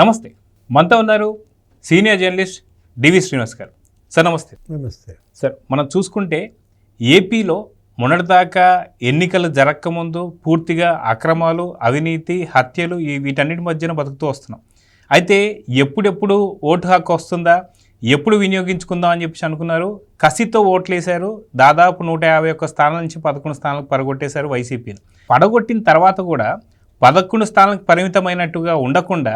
నమస్తే. మనతో ఉన్నారు సీనియర్ జర్నలిస్ట్ డివి శ్రీనివాస్ గారు సార్ నమస్తే. నమస్తే. సార్ మనం చూసుకుంటే ఏపీలో మొన్నటిదాకా ఎన్నికలు జరగకముందు పూర్తిగా అక్రమాలు అవినీతి హత్యలు ఈ వీటన్నిటి మధ్యన బతుకుతూ వస్తున్నాం. అయితే ఎప్పుడెప్పుడు ఓటు హక్కు వస్తుందా? ఎప్పుడు వినియోగించుకుందాం అని చెప్పేసి అనుకున్నారు. కసితో ఓట్లేశారు. దాదాపు నూట యాభై ఒక్క స్థానాల నుంచి పదకొండు స్థానాలకు పడగొట్టేశారు వైసీపీని. పడగొట్టిన తర్వాత కూడా పదకొండు స్థానాలకు పరిమితమైనట్టుగా ఉండకుండా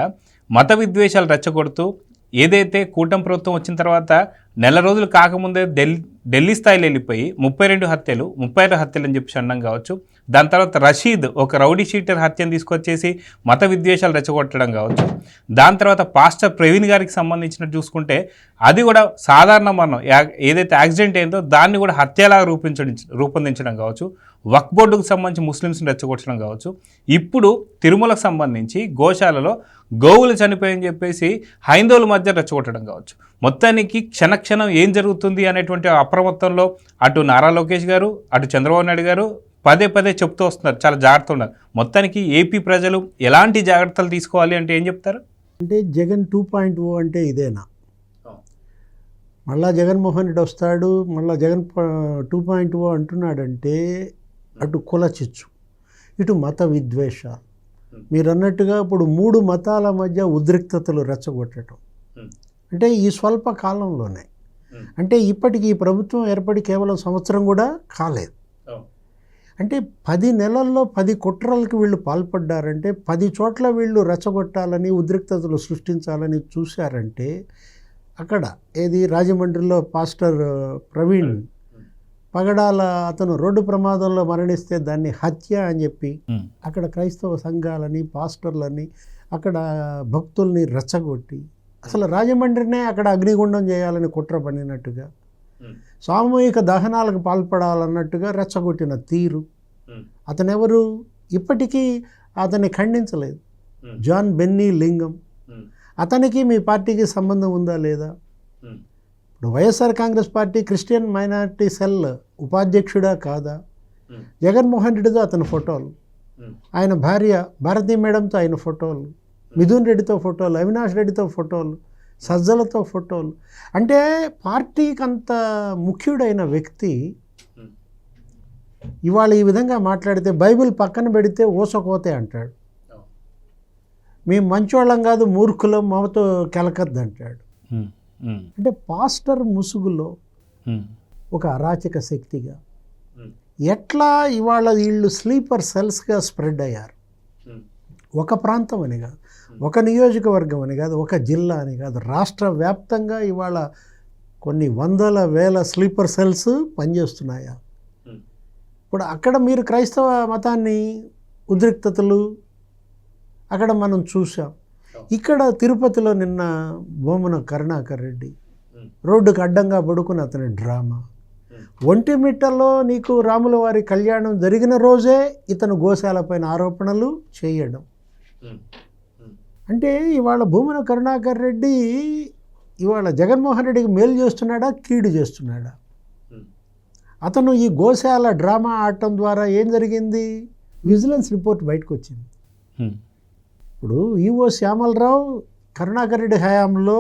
మత విద్వేషాలు రెచ్చగొడుతూ ఏదైతే కూటమి ప్రభుత్వం వచ్చిన తర్వాత నెల రోజులు కాకముందే ఢిల్లీ ఢిల్లీ స్థాయిలో వెళ్ళిపోయి ముప్పై రెండు హత్యలు ముప్పై ఆరు హత్యలు అని చెప్పి అన్నం కావచ్చు. దాని తర్వాత రషీద్ ఒక రౌడీ షీటర్ హత్యను తీసుకొచ్చేసి మత విద్వేషాలు రెచ్చగొట్టడం కావచ్చు. దాని తర్వాత పాస్టర్ ప్రవీణ్ గారికి సంబంధించినట్టు చూసుకుంటే అది కూడా సాధారణ మరణం. ఏదైతే యాక్సిడెంట్ అయిందో దాన్ని కూడా హత్యలాగా రూపించడం రూపొందించడం కావచ్చు. వక్ బోర్డుకు సంబంధించి ముస్లిమ్స్ని రెచ్చగొట్టడం కావచ్చు. ఇప్పుడు తిరుమలకు సంబంధించి గోశాలలో గోవులు చనిపోయని చెప్పేసి హైందవుల మధ్య రెచ్చగొట్టడం కావచ్చు. మొత్తానికి క్షణక్షణం ఏం జరుగుతుంది అనేటువంటి అప్రమత్తంలో అటు నారా లోకేష్ గారు అటు చంద్రబాబు నాయుడు గారు పదే పదే చెప్తూ వస్తున్నారు చాలా జాగ్రత్త ఉన్నారు. మొత్తానికి ఏపీ ప్రజలు ఎలాంటి జాగ్రత్తలు తీసుకోవాలి అంటే ఏం చెప్తారు? అంటే జగన్ టూ పాయింట్ ఓ అంటే ఇదేనా? మళ్ళా జగన్మోహన్ రెడ్డి వస్తాడు మళ్ళా జగన్ టూ పాయింట్ ఓ అంటున్నాడంటే అటు కుల చిచ్చు ఇటు మత విద్వేషాలు. మీరు అన్నట్టుగా ఇప్పుడు మూడు మతాల మధ్య ఉద్రిక్తతలు రెచ్చగొట్టడం. అంటే ఈ స్వల్ప కాలంలోనే అంటే ఇప్పటికి ఈ ప్రభుత్వం ఏర్పడి కేవలం సంవత్సరం కూడా కాలేదు. అంటే పది నెలల్లో పది కుట్రలకి వీళ్ళు పాల్పడ్డారంటే పది చోట్ల వీళ్ళు రెచ్చగొట్టాలని ఉద్రిక్తతలు సృష్టించాలని చూశారంటే అక్కడ ఏది రాజమండ్రిలో పాస్టర్ ప్రవీణ్ పగడాల అతను రోడ్డు ప్రమాదంలో మరణిస్తే దాన్ని హత్య అని చెప్పి అక్కడ క్రైస్తవ సంఘాలని పాస్టర్లని అక్కడ భక్తుల్ని రెచ్చగొట్టి అసలు రాజమండ్రినే అక్కడ అగ్నిగుండం చేయాలని కుట్ర పన్నినట్టుగా సామూహిక దహనాలకు పాల్పడాలన్నట్టుగా రెచ్చగొట్టిన తీరు. అతనెవరు? ఇప్పటికీ అతన్ని ఖండించలేదు. John Benny Lingam. అతనికి మీ పార్టీకి సంబంధం ఉందా లేదా? ఇప్పుడు YSR Congress party Christian minority cell ఉపాధ్యక్షుడా కాదా? జగన్మోహన్ రెడ్డితో అతని ఫోటోలు. ఆయన భార్య భారతీ మేడంతో ఆయన ఫోటోలు. మిథున్ రెడ్డితో ఫోటోలు. అవినాష్ రెడ్డితో ఫోటోలు. సజ్జలతో ఫోటోలు. అంటే పార్టీకి అంత ముఖ్యుడైన వ్యక్తి ఇవాళ ఈ విధంగా మాట్లాడితే బైబిల్ పక్కన పెడితే ఊసకోతే అంటాడు. మేము మంచోళ్ళం కాదు మూర్ఖులం మమతో కెలకద్దు అంటాడు. అంటే పాస్టర్ ముసుగులో ఒక అరాచక శక్తిగా ఎట్లా ఇవాళ వీళ్ళు స్లీపర్ సెల్స్గా స్ప్రెడ్ అయ్యారు? ఒక ప్రాంతం అని కాదు. ఒక నియోజకవర్గం అని కాదు ఒక జిల్లా అని కాదు రాష్ట్ర వ్యాప్తంగా ఇవాళ కొన్ని వందల వేల స్లీపర్ సెల్స్ పనిచేస్తున్నాయా? ఇప్పుడు అక్కడ మీరు క్రైస్తవ మతాన్ని ఉద్రిక్తతలు అక్కడ మనం చూసాం ఇక్కడ తిరుపతిలో నిన్న బొమ్మన కరుణాకర్ రెడ్డి రోడ్డుకు అడ్డంగా పడుకుని అతని డ్రామా. ఒంటిమిట్టలో నీకు రాముల వారి కళ్యాణం జరిగిన రోజే ఇతను గోశాలపైన ఆరోపణలు చేయడం. అంటే ఇవాళ భూమన కరుణాకర్ రెడ్డి ఇవాళ జగన్మోహన్ రెడ్డికి మేలు చేస్తున్నాడా కీడు చేస్తున్నాడా? అతను ఈ గోశాల డ్రామా ఆడటం ద్వారా ఏం జరిగింది? విజిలెన్స్ రిపోర్ట్ బయటకు వచ్చింది ఉమ్, ఇప్పుడు ఈవో శ్యామలరావు కరుణాకర్ రెడ్డి హయాంలో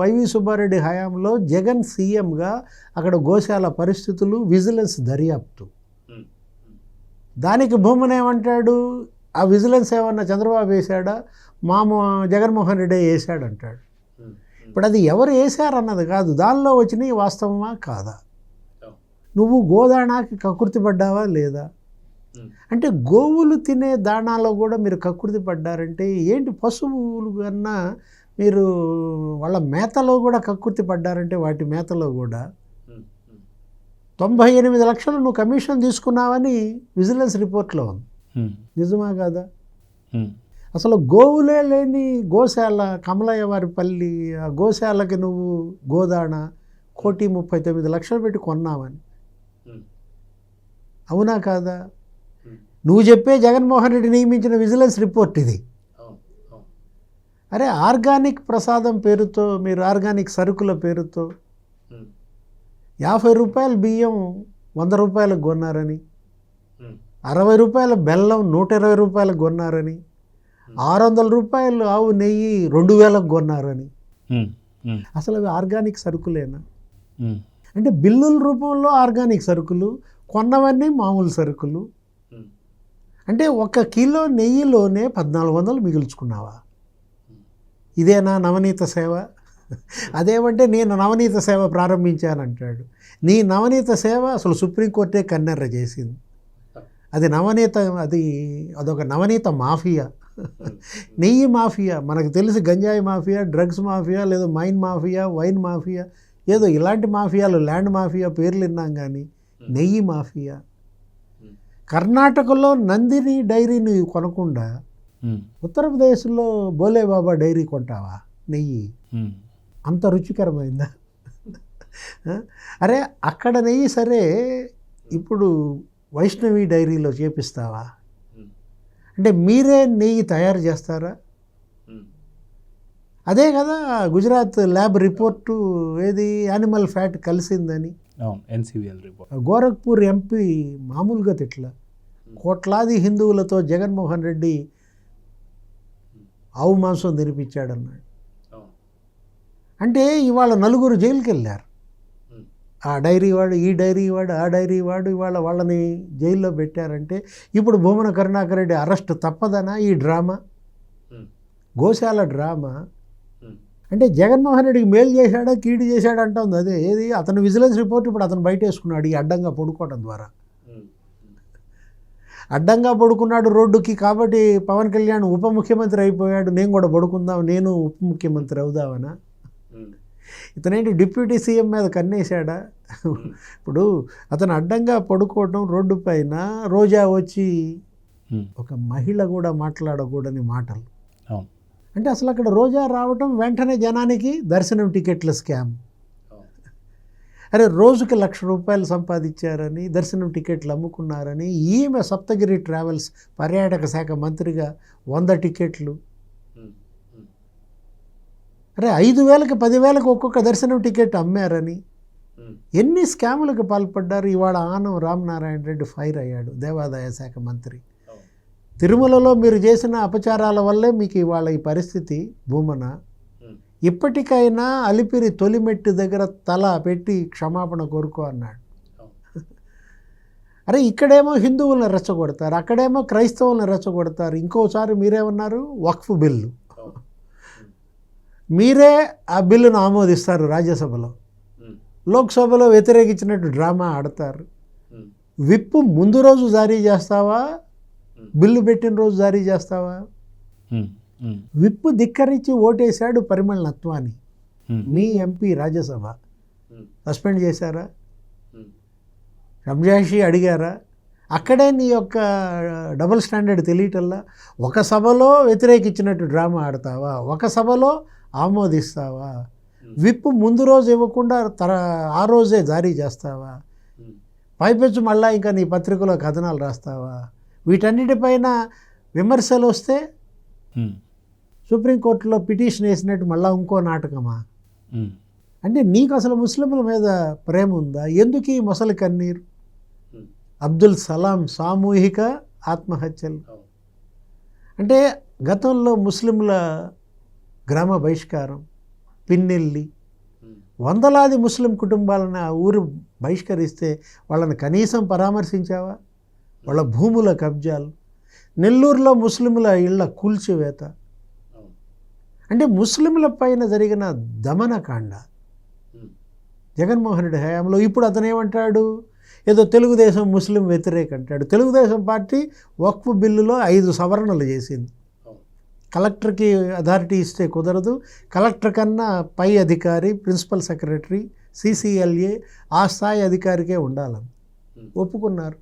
వైవి సుబ్బారెడ్డి హయాంలో జగన్ సీఎంగా అక్కడ గోశాల పరిస్థితులు విజిలెన్స్ దర్యాప్తు. దానికి భూమన ఏమంటాడు? ఆ విజిలెన్స్ ఏమన్నా చంద్రబాబు వేశాడా? మామ జగన్మోహన్ రెడ్డి వేశాడు అంటాడు ఇప్పుడు అది ఎవరు వేశారన్నది కాదు. దానిలో వచ్చినాయి వాస్తవమా? కాదా. నువ్వు గోదాణాకి కకృతి పడ్డావా? లేదా? అంటే గోవులు తినే దాణాలో కూడా మీరు కకృతి పడ్డారంటే ఏంటి పశువులు కన్నా మీరు వాళ్ళ మేతలో కూడా కకృతి పడ్డారంటే వాటి మేతలో కూడా తొంభై ఎనిమిది లక్షలు నువ్వు కమిషన్ తీసుకున్నావని విజిలెన్స్ రిపోర్ట్లో ఉంది. నిజమా కాదా? అసలు గోవులే లేని గోశాల కమలయ్య వారి పల్లి ఆ గోశాలకి నువ్వు గోదాణ కోటి ముప్పై తొమ్మిది లక్షలు పెట్టి కొన్నావని. అవునా కాదా? నువ్వు చెప్పే జగన్మోహన్ రెడ్డి నియమించిన విజిలెన్స్ రిపోర్ట్ ఇది. అరే ఆర్గానిక్ ప్రసాదం పేరుతో మీరు ఆర్గానిక్ సరుకుల పేరుతో యాభై రూపాయల బియ్యం వంద రూపాయలకు కొన్నారని. అరవై రూపాయల బెల్లం నూట ఇరవై రూపాయలకు కొన్నారని ఆరు వందల రూపాయలు ఆవు నెయ్యి రెండు వేలకు కొన్నారని అసలు అవి ఆర్గానిక్ సరుకులేనా? అంటే బిల్లుల రూపంలో ఆర్గానిక్ సరుకులు కొన్నవన్నీ మామూలు సరుకులు. అంటే ఒక కిలో నెయ్యిలోనే పద్నాలుగు వందలు మిగుల్చుకున్నావా? ఇదేనా నవనీత సేవ? అదేమంటే నేను నవనీత సేవ ప్రారంభించానంటాడు. నీ నవనీత సేవ అసలు సుప్రీంకోర్టే కన్నెర్ర చేసింది. అది నవనీత అది అదొక నవనీత మాఫియా. నెయ్యి మాఫియా మనకు తెలిసి గంజాయి మాఫియా డ్రగ్స్ మాఫియా లేదా మైన్ మాఫియా వైన్ మాఫియా ఏదో ఇలాంటి మాఫియాలు ల్యాండ్ మాఫియా పేర్లు విన్నాం కానీ నెయ్యి మాఫియా. కర్ణాటకలో నందిని డైరీని కొనకుండా ఉత్తరప్రదేశ్లో బోలే బాబా డైరీ కొంటావా నెయ్యి? అంత రుచికరమైందా? అరే అక్కడ నెయ్యి సరే ఇప్పుడు వైష్ణవి డైరీలో చేపిస్తావా? అంటే మీరే నెయ్యి తయారు చేస్తారా? అదే కదా గుజరాత్ ల్యాబ్ రిపోర్టు ఏది? Animal fat కలిసిందని. NCVL report. Gorakhpur MP మామూలుగా తిట్ల. కోట్లాది హిందువులతో జగన్మోహన్ రెడ్డి ఆవు మాంసం తినిపించాడన్నాడు. అంటే ఇవాళ నలుగురు జైలుకి వెళ్ళారు ఆ డైరీ వాడు ఈ డైరీ వాడు ఆ డైరీ వాడు ఇవాళ వాళ్ళని జైల్లో పెట్టారంటే ఇప్పుడు భూమన కరుణాకర్ రెడ్డి అరెస్ట్ తప్పదనా ఈ డ్రామా? గోశాల డ్రామా? అంటే జగన్మోహన్ రెడ్డికి మేలు చేశాడా కీడు చేశాడా అంటుంది. అదే ఏది? అతను విజిలెన్స్ రిపోర్ట్ ఇప్పుడు అతను బయట వేసుకున్నాడు ఈ అడ్డంగా పడుకోవడం ద్వారా. అడ్డంగా పడుకున్నాడు రోడ్డుకి కాబట్టి పవన్ కళ్యాణ్ ఉప ముఖ్యమంత్రి అయిపోయాడు. నేను కూడా పడుకుందాం నేను ఉప ముఖ్యమంత్రి అవుదామనా? ఇతనేంటి డిప్యూటీ సీఎం మీద కన్నేశాడా? ఇప్పుడు అతను అడ్డంగా పడుకోవడం రోడ్డు పైన రోజా వచ్చి ఉమ్, ఒక మహిళ కూడా మాట్లాడకూడని మాటలు. అంటే అసలు అక్కడ రోజా రావటం వెంటనే జనానికి దర్శనం టికెట్ల స్కామ్. అరే రోజుకి లక్ష రూపాయలు సంపాదించారని దర్శనం టికెట్లు అమ్ముకున్నారని ఈమె సప్తగిరి ట్రావెల్స్ పర్యాటక శాఖ మంత్రిగా వంద టికెట్లు అరే ఐదు వేలకు పదివేలకు ఒక్కొక్క దర్శనం టికెట్ అమ్మారని. ఎన్ని స్కాములకు పాల్పడ్డారు? ఇవాళ ఆనం రామనారాయణ రెడ్డి ఫైర్ అయ్యాడు దేవాదాయ శాఖ మంత్రి. తిరుమలలో మీరు చేసిన అపచారాల వల్లే మీకు ఇవాళ ఈ పరిస్థితి భూమన. ఇప్పటికైనా అలిపిరి తొలిమెట్టు దగ్గర తల పెట్టి క్షమాపణ కోరుకో అన్నాడు. అరే ఇక్కడేమో హిందువులను రెచ్చగొడతారు అక్కడేమో క్రైస్తవులను రెచ్చగొడతారు. ఇంకోసారి మీరేమన్నారు? వక్ఫ్ బిల్లు. మీరే ఆ బిల్లును ఆమోదిస్తారు రాజ్యసభలో. లోక్సభలో వ్యతిరేకించినట్టు డ్రామా ఆడతారు. విప్పు ముందు రోజు జారీ చేస్తావా? బిల్లు పెట్టిన రోజు జారీ చేస్తావా? విప్పు ధిక్కరించి ఓటేశాడు పరిమళ నత్వాని. మీ ఎంపీ రాజ్యసభ. సస్పెండ్ చేశారా? రంజాషి అడిగారా? అక్కడే నీ యొక్క డబుల్ స్టాండర్డ్ తెలియటల్లా ఒక సభలో వ్యతిరేకించినట్టు డ్రామా ఆడతావా? ఒక సభలో ఆమోదిస్తావా? విప్పు ముందు రోజు ఇవ్వకుండా తర ఆ రోజే జారీ చేస్తావా? పైపెచ్చు మళ్ళా ఇంకా నీ పత్రికలో కథనాలు రాస్తావా? వీటన్నిటిపైన విమర్శలు వస్తే సుప్రీంకోర్టులో పిటిషన్ వేసినట్టు మళ్ళా ఇంకో నాటకమా? అంటే నీకు అసలు ముస్లింల మీద ప్రేమ ఉందా? ఎందుకు ఈ మొసలి కన్నీరు? అబ్దుల్ సలాం సామూహిక ఆత్మహత్యలు. అంటే గతంలో ముస్లింల గ్రామ బహిష్కారం పిన్నెల్లి. వందలాది ముస్లిం కుటుంబాలను ఆ ఊరు బహిష్కరిస్తే వాళ్ళని కనీసం పరామర్శించావా? వాళ్ళ భూముల కబ్జాలు. నెల్లూరులో ముస్లింల ఇళ్ళ కూల్చివేత. అంటే ముస్లింల పైన జరిగిన దమనకాండ. జగన్మోహన్ రెడ్డి హయాంలో ఇప్పుడు అతను ఏమంటాడు? ఏదో తెలుగుదేశం ముస్లిం వ్యతిరేక అంటాడు. తెలుగుదేశం పార్టీ వక్ఫ్ బిల్లులో ఐదు సవరణలు చేసింది. కలెక్టర్కి అథారిటీ ఇస్తే కుదరదు. కలెక్టర్ కన్నా పై అధికారి ప్రిన్సిపల్ సెక్రటరీ సిసిఎల్ఏ ఆ స్థాయి అధికారికే ఉండాలని ఒప్పుకున్నారు.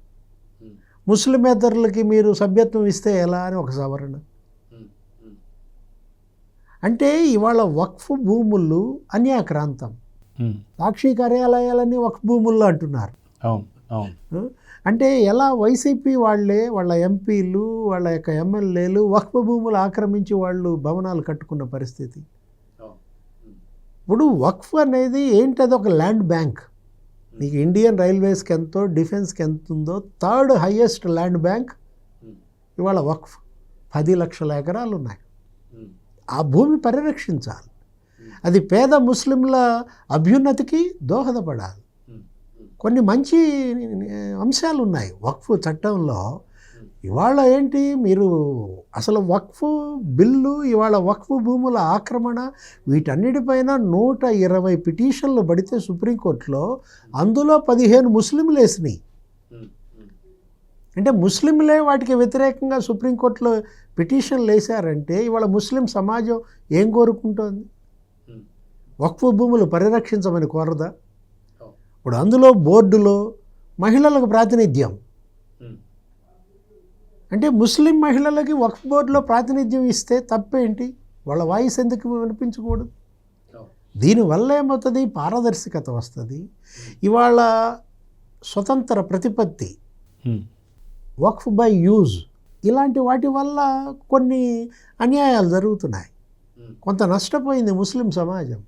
ముస్లిమేతరులకి మీరు సభ్యత్వం ఇస్తే ఎలా అని ఒక సవరణ. అంటే ఇవాళ వక్ఫ్ భూములు అన్యాక్రాంతం. సాక్షి కార్యాలయాలన్నీ వక్ఫ్ భూముల్లో అంటున్నారు. అవును. అవును. అంటే ఎలా వైసీపీ వాళ్ళే వాళ్ళ ఎంపీలు వాళ్ళ యొక్క ఎమ్మెల్యేలు వక్ఫ్ భూములు ఆక్రమించి వాళ్ళు భవనాలు కట్టుకున్న పరిస్థితి? ఇప్పుడు వక్ఫ్ అనేది ఏంటది? ఒక ల్యాండ్ బ్యాంక్. నీకు ఇండియన్ రైల్వేస్కి ఎంతో డిఫెన్స్కి ఎంత ఉందో థర్డ్ హైయెస్ట్ ల్యాండ్ బ్యాంక్ ఇవాళ వక్ఫ్. పది లక్షల ఎకరాలు ఉన్నాయి. ఆ భూమి పరిరక్షించాలి. అది పేద ముస్లింల అభ్యున్నతికి దోహదపడాలి. కొన్ని మంచి అంశాలు ఉన్నాయి వక్ఫ్ చట్టంలో ఇవాళ ఏంటి? మీరు అసలు వక్ఫ్ బిల్లు ఇవాళ వక్ఫ్ భూముల ఆక్రమణ వీటన్నిటిపైన నూట ఇరవై పిటిషన్లు పడితే సుప్రీంకోర్టులో అందులో పదిహేను ముస్లింలు వేసినాయి. అంటే ముస్లింలే వాటికి వ్యతిరేకంగా సుప్రీంకోర్టులో పిటిషన్లు వేశారంటే ఇవాళ ముస్లిం సమాజం ఏం కోరుకుంటోంది? వక్ఫ్ భూములు పరిరక్షించమని కోరదా? ఇప్పుడు అందులో బోర్డులో మహిళలకు ప్రాతినిధ్యం. అంటే ముస్లిం మహిళలకి వక్ఫ్ బోర్డులో ప్రాతినిధ్యం ఇస్తే తప్పేంటి? వాళ్ళ వాయిస్ ఎందుకు వినిపించకూడదు? దీనివల్ల ఏమవుతుంది? పారదర్శకత వస్తుంది. ఇవాళ స్వతంత్ర ప్రతిపత్తి వక్ఫ్ బై యూజ్ ఇలాంటి వాటి వల్ల కొన్ని అన్యాయాలు జరుగుతున్నాయి. కొంత నష్టపోయింది ముస్లిం సమాజం.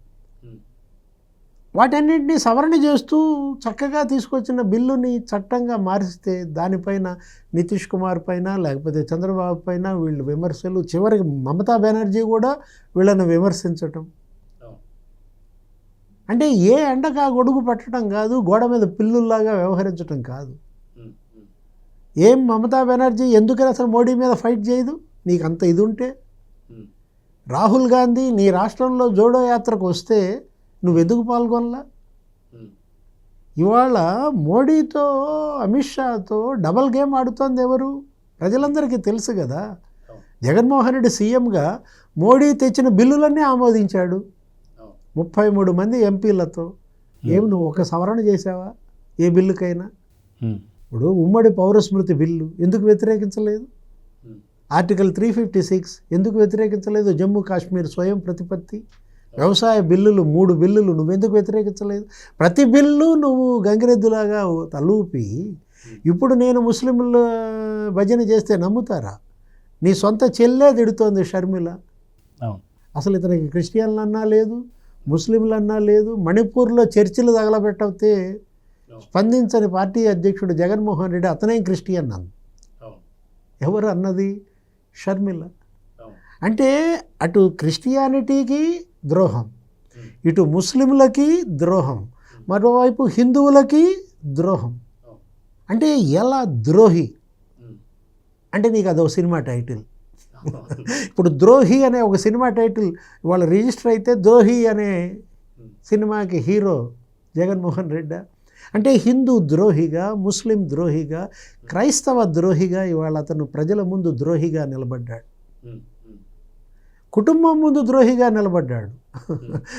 వాటన్నింటినీ సవరణ చేస్తూ చక్కగా తీసుకొచ్చిన బిల్లుని చట్టంగా మారిస్తే దానిపైన నితీష్ కుమార్ పైన లేకపోతే చంద్రబాబు పైన వీళ్ళు విమర్శలు చివరికి మమతా బెనర్జీ కూడా వీళ్ళని విమర్శించటం. అంటే ఏ ఎండగా గొడుగు పట్టడం కాదు గోడ మీద పిల్లుల్లాగా వ్యవహరించటం కాదు. ఏం మమతా బెనర్జీ ఎందుకని అసలు మోడీ మీద ఫైట్ చేయదు? నీకు అంత ఇది ఉంటే. రాహుల్ గాంధీ నీ రాష్ట్రంలో జోడో యాత్రకు వస్తే నువ్వు ఎందుకు పాల్గొనలా ఇవాళ మోడీతో అమిత్ షాతో డబల్ గేమ్ ఆడుతోంది ఎవరు? ప్రజలందరికీ తెలుసు కదా. జగన్మోహన్ రెడ్డి సీఎంగా మోడీ తెచ్చిన బిల్లులన్నీ ఆమోదించాడు. ముప్పై మూడు మంది ఎంపీలతో. ఏమి నువ్వు ఒక సవరణ చేసావా ఏ బిల్లుకైనా? ఇప్పుడు ఉమ్మడి పౌరస్మృతి బిల్లు ఎందుకు వ్యతిరేకించలేదు? ఆర్టికల్ త్రీ ఫిఫ్టీ సిక్స్ ఎందుకు వ్యతిరేకించలేదు? జమ్మూ కాశ్మీర్ స్వయం ప్రతిపత్తి? వ్యవసాయ బిల్లులు మూడు బిల్లులు నువ్వెందుకు వ్యతిరేకించలేదు? ప్రతి బిల్లు నువ్వు గంగిరెద్దులాగా తలూపి ఇప్పుడు నేను ముస్లింల భజన చేస్తే నమ్ముతారా? నీ సొంత చెల్లే తిడుతోంది షర్మిల. అసలు ఇతనికి క్రిస్టియన్లు అన్నా లేదు ముస్లింలు అన్నా లేదు మణిపూర్లో చర్చిలు తగలబెట్టతే స్పందించని పార్టీ అధ్యక్షుడు జగన్మోహన్ రెడ్డి అతనే క్రిస్టియన్ అన్న. ఎవరు అన్నది? షర్మిల. అంటే అటు క్రిస్టియానిటీకి ద్రోహం. ఇటు ముస్లింలకి ద్రోహం మరోవైపు హిందువులకి ద్రోహం. అంటే ఎలా ద్రోహి? అంటే నీకు అదో సినిమా టైటిల్. ఇప్పుడు ద్రోహి అనే ఒక సినిమా టైటిల్ ఇవాళ రిజిస్టర్ అయితే ద్రోహి అనే సినిమాకి హీరో జగన్మోహన్ రెడ్డి. అంటే హిందూ ద్రోహిగా ముస్లిం ద్రోహిగా క్రైస్తవ ద్రోహిగా ఇవాళ అతను ప్రజల ముందు ద్రోహిగా నిలబడ్డాడు. కుటుంబం ముందు ద్రోహిగా నిలబడ్డాడు.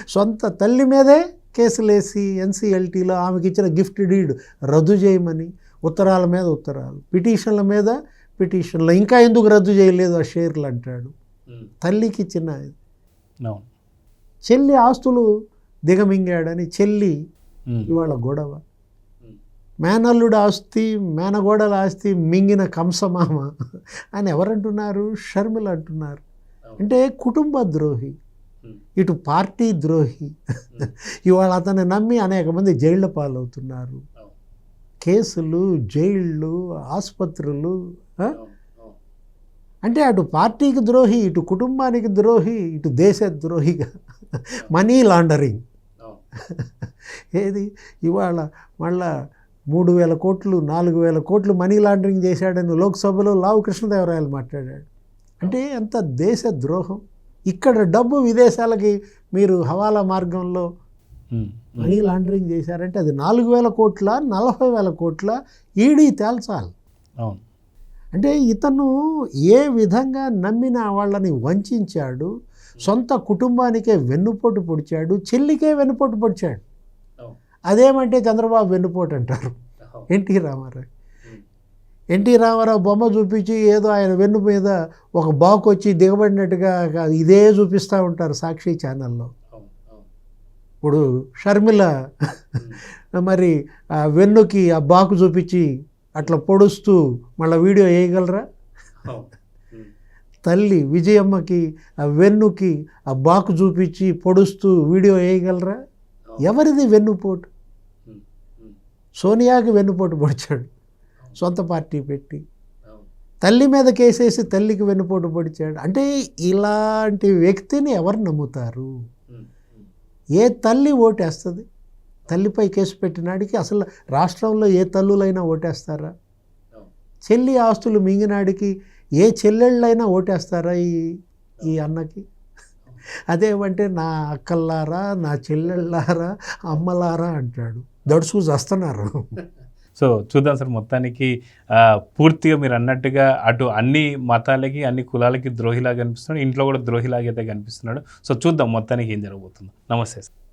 సొంత తల్లి మీదే కేసులేసి ఎన్సీఎల్టీలో ఆమెకి ఇచ్చిన గిఫ్ట్ డీడ్ రద్దు చేయమని ఉత్తరాల మీద ఉత్తరాలు పిటిషన్ల మీద పిటిషన్లు ఇంకా ఎందుకు రద్దు చేయలేదు ఆ షేర్లు అంటాడు. తల్లికి ఇచ్చిన చెల్లి ఆస్తులు దిగమింగాడని చెల్లి ఇవాళ గొడవ. మేనల్లుడు ఆస్తి మేనగోడల ఆస్తి మింగిన కంసమామ అని ఎవరంటున్నారు? షర్మిల అంటున్నారు. అంటే కుటుంబ ద్రోహి. ఇటు పార్టీ ద్రోహి. ఇవాళ అతన్ని నమ్మి అనేక మంది జైళ్ళ పాలవుతున్నారు. కేసులు జైళ్ళు ఆసుపత్రులు? అంటే అటు పార్టీకి ద్రోహి ఇటు కుటుంబానికి ద్రోహి ఇటు దేశ ద్రోహిగా. Money laundering. ఏది? ఇవాళ మళ్ళా మూడు వేల కోట్లు నాలుగు వేల కోట్లు మనీ లాండరింగ్ చేశాడని లోక్సభలో లావు కృష్ణదేవరాయలు మాట్లాడాడు. అంటే ఎంత దేశ ద్రోహం? ఇక్కడ డబ్బు విదేశాలకి మీరు హవాలా మార్గంలో మనీ లాండరింగ్ చేశారంటే అది నాలుగు వేల కోట్ల నలభై వేల కోట్ల ఈడీ తేల్చాలి. అవును. అంటే ఇతను ఏ విధంగా నమ్మిన వాళ్ళని వంచాడు సొంత కుటుంబానికే వెన్నుపోటు పొడిచాడు చెల్లికే వెన్నుపోటు పొడిచాడు. అదేమంటే చంద్రబాబు వెన్నుపోటు అంటారు. ఎన్టీ రామారావు. ఎన్టీ రామారావు బొమ్మ చూపించి ఏదో ఆయన వెన్ను మీద ఒక బాకు వచ్చి దిగబడినట్టుగా ఇదే చూపిస్తూ ఉంటారు సాక్షి ఛానల్లో. ఇప్పుడు షర్మిల మరి ఆ వెన్నుకి ఆ బాకు చూపించి అట్లా పొడుస్తూ మళ్ళీ వీడియో వేయగలరా? తల్లి విజయమ్మకి ఆ వెన్నుకి ఆ బాకు చూపించి పొడుస్తూ వీడియో వేయగలరా? ఎవరిది వెన్నుపోటు? సోనియాకి వెన్నుపోటు పొడిచాడు. సొంత పార్టీ పెట్టి. తల్లి మీద కేసేసి తల్లికి వెన్నుపోటు పొడిచాడు. అంటే ఇలాంటి వ్యక్తిని ఎవరు నమ్ముతారు? ఏ తల్లి ఓటేస్తుంది? తల్లిపై కేసు పెట్టినాడికి అసలు రాష్ట్రంలో ఏ తల్లులైనా ఓటేస్తారా? చెల్లి ఆస్తులు మింగినాడికి ఏ చెల్లెళ్ళైనా ఓటేస్తారా ఈ ఈ అన్నకి? అదేమంటే నా అక్కల్లారా నా చెల్లెళ్ళారా అమ్మలారా అంటాడు. దడుసు వస్తున్నారు. సో చూద్దాం సార్ మొత్తానికి పూర్తిగా మీరు అన్నట్టుగా అటు అన్ని మతాలకి అన్ని కులాలకి ద్రోహిలాగా కనిపిస్తున్నాడు ఇంట్లో కూడా ద్రోహిలాగా అయితే కనిపిస్తున్నాడు. సో చూద్దాం మొత్తానికి ఏం జరగబోతుందో. నమస్తే సార్.